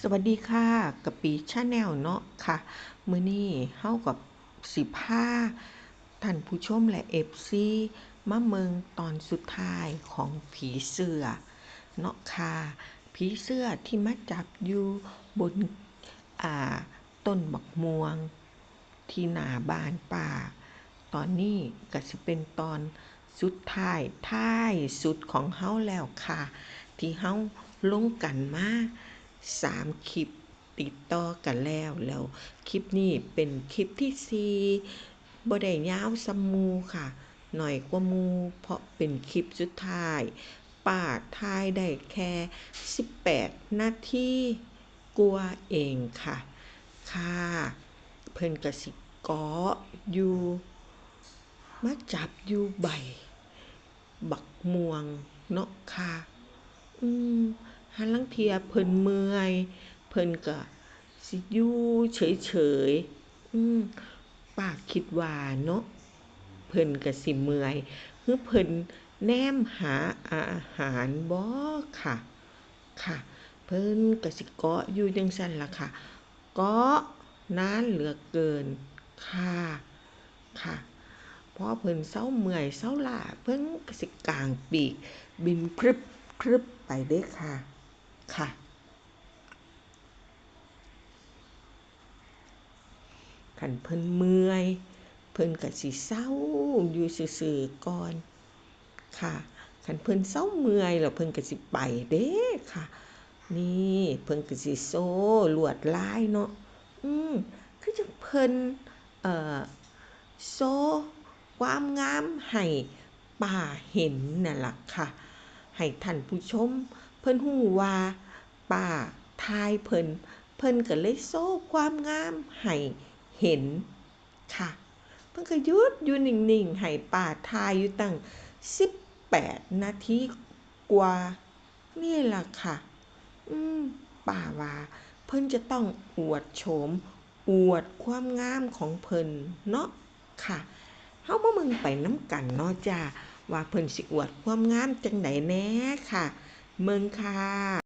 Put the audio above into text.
สวัสดีค่ะกะปีชาแนลเนาะค่ะ มื้อนี้เฮากับสิพาท่านผู้ชมและ FC มาเมืองตอนสุดท้ายของผีเสื้อเนาะค่ะผีเสื้อที่มาจับอยู่บนอ่าต้นบักม่วง ที่หนาบานป่า ตอนนี้ก็สิเป็นตอนสุดท้ายท้ายสุดของเฮาแล้วค่ะ ที่เฮาลงกันมา สามคลิปติดต่อกันแล้วแล้ว คลิปนี้เป็นคลิปที่สี่บ่ได้ยาวซำหมูค่ะ หน่อยกว่ามูเพราะเป็นคลิปสุดท้ายป้าทายได้แค่ 18 นาทีกว่าเองค่ะ ค่ะ เพิ่นก็สิกาะอยู่มาจับอยู่ใบ บักม่วงเนาะค่ะ อืม หันลังเทียเพิ่นเมื่อย เพิ่นก็สิอยู่เฉยๆอืมป้าคิดว่าเนาะเพิ่นก็สิเมื่อยหรือเพิ่นแนมหาอาหารบ่ค่ะค่ะ เพิ่นก็สิเกาะอยู่จังซั่นล่ะค่ะเกาะนานเหลือเกินค่ะค่ะพอเพิ่นเซาเมื่อยเซาล้าเพิ่นก็สิกางปีก บินพรึบพรึบไปเด้อค่ะ ค่ะคันเพิ่นเมื่อย เพิ่นก็สิเซาอยู่ซื่อๆก่อน ค่ะคันเพิ่นเซาเมื่อยแล้วเพิ่นก็สิไปเด้ค่ะ นี่เพิ่นก็สิโซ่ลวดลายเนาะอืมคือจังเพิ่นเอ่อโซ่ความงามให้ป้าเห็นนั่นล่ะค่ะ ให้ท่านผู้ชม เพิ่นฮู้ว่าป้าทายเพิ่น เพิ่นก็เลยโซ่ความงามให้เห็นค่ะ เพิ่นก็ยุดอยู่นิ่งๆให้ป้าทายอยู่ตั้ง18 นาทีกว่า นี่ล่ะค่ะ อืมป้าว่าเพิ่นจะต้องอวดโฉม อวดความงามของเพิ่นเนาะค่ะเฮามาเบิ่งไปน้ำกันเนาะจ้าว่าเพิ่นสิอวดความงามจังไดแน่ค่ะ เมืองค่ะ